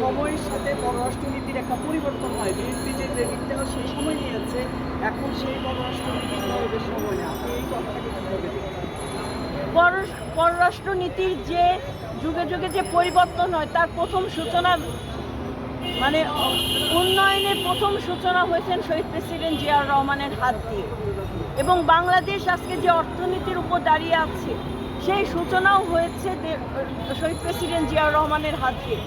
সময়ের সাথে পররাষ্ট্রনীতির একটা পরিবর্তন হয়। বিএনপি যে সেই সময় এখন সেই সময় না এই কথাটাকে পররাষ্ট্রনীতির যে যুগে যুগে যে পরিবর্তন হয়, তার প্রথম সূচনা মানে উন্নয়নের প্রথম সূচনা হয়েছেন শহীদ প্রেসিডেন্ট জিয়াউর রহমানের হাত দিয়ে। এবং বাংলাদেশ আজকে যে অর্থনীতির উপর দাঁড়িয়ে আছে সেই সূচনাও হয়েছে শহীদ প্রেসিডেন্ট জিয়াউর রহমানের হাত দিয়ে।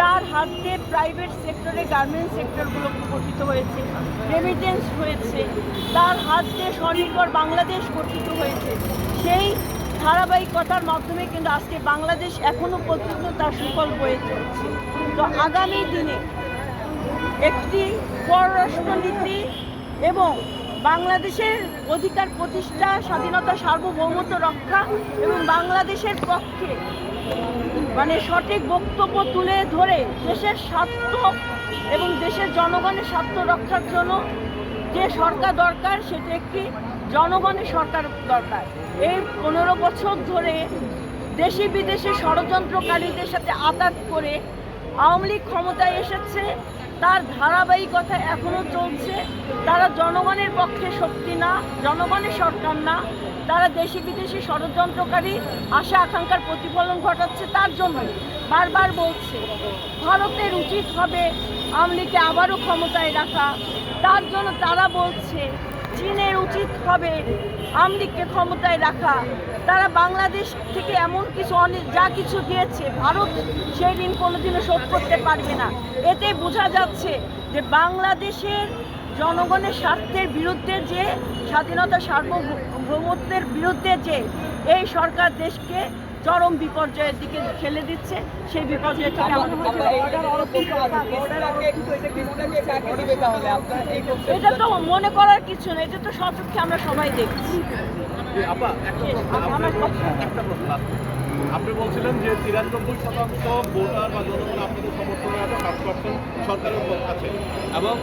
তার হাত দিয়ে প্রাইভেট সেক্টরে গার্মেন্টস সেক্টরগুলো গঠিত হয়েছে রেমিটেন্স হয়েছে। তার হাত দিয়ে স্বনির্ভর বাংলাদেশ গঠিত হয়েছে। সেই ধারাবাহিকতার মাধ্যমে কিন্তু আজকে বাংলাদেশ এখনও পর্যন্ত তার সুফল বয়ে চলছে। তো আগামী দিনে একটি পররাষ্ট্রনীতি এবং বাংলাদেশের অধিকার প্রতিষ্ঠা, স্বাধীনতা, সার্বভৌমত্ব রক্ষা এবং বাংলাদেশের পক্ষে মানে সঠিক বক্তব্য তুলে ধরে দেশের স্বার্থ এবং দেশের জনগণের স্বার্থ রক্ষার জন্য যে সরকার দরকার, সেটা একটি জনগণের সরকার দরকার। এই পনেরো বছর ধরে দেশি বিদেশি ষড়যন্ত্রকারীদের সাথে আঘাত করে আওয়ামী লীগ ক্ষমতায় এসেছে, তার ধারাবাহিকতা এখনও চলছে। তারা জনগণের পক্ষে শক্তি না, জনগণের সরকার না। তারা দেশি বিদেশি ষড়যন্ত্রকারী আশা আকাঙ্ক্ষার প্রতিফলন ঘটাচ্ছে তার জন্যই। বারবার বলছে, ভারতের উচিত হবে আওয়ামী লীগকে আবারও ক্ষমতায় রাখা। তার জন্য তারা বলছে চীনের উচিত হবে লীগকে ক্ষমতায় রাখা। তারা বাংলাদেশ থেকে এমন কিছু অনেক যা কিছু দিয়েছে, ভারত সেই ঋণ কোনোদিনও শোধ করতে পারবে না। এতে বোঝা যাচ্ছে যে বাংলাদেশের জনগণের স্বার্থের বিরুদ্ধে যে, স্বাধীনতা সার্বভৌমত্বের বিরুদ্ধে যে, এই সরকার দেশকে চরম বিপর্যয়ের দিকে ঠেলে দিচ্ছে সেই বিপর্যয় থেকে এটা তো মনে করার কিছু না এটা তো সচক্ষে আমরা সবাই দেখছি। আপা একটা প্রশ্ন আমার আপনি- বলছিলেন যে তিরানব্বই শতাংশ ভোটার বা জনগণ আপনাদের সমর্থনে আছে, পাঁচ পার্সেন্ট সরকারের আছে। এবং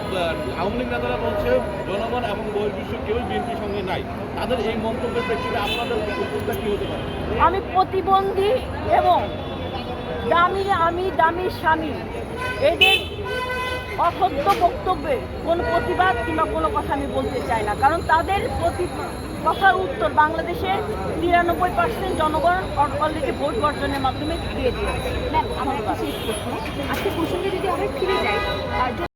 আওয়ামী লীগ নেতারা বলছে, জনগণ এবং বহির্বিশ্ব কেউই বিএনপির সঙ্গে নাই। তাদের এই মন্তব্যের প্রেক্ষিতে আপনাদের উত্তরটা কি হতে পারে? আমি প্রতিবন্ধী এবং দামি, আমি দামি স্বামী, এদের অসত্য বক্তব্যে কোনো প্রতিবাদ কিংবা কোনো কথা আমি বলতে চাই না। কারণ তাদের প্রতি কথার উত্তর বাংলাদেশের তিরানব্বই পার্সেন্ট জনগণ অলরেডি ভোট বর্জনের মাধ্যমে দিয়ে দিয়েছে। ম্যাম আমার কাছে আজকে প্রসঙ্গে যদি আমরা ফিরে যাই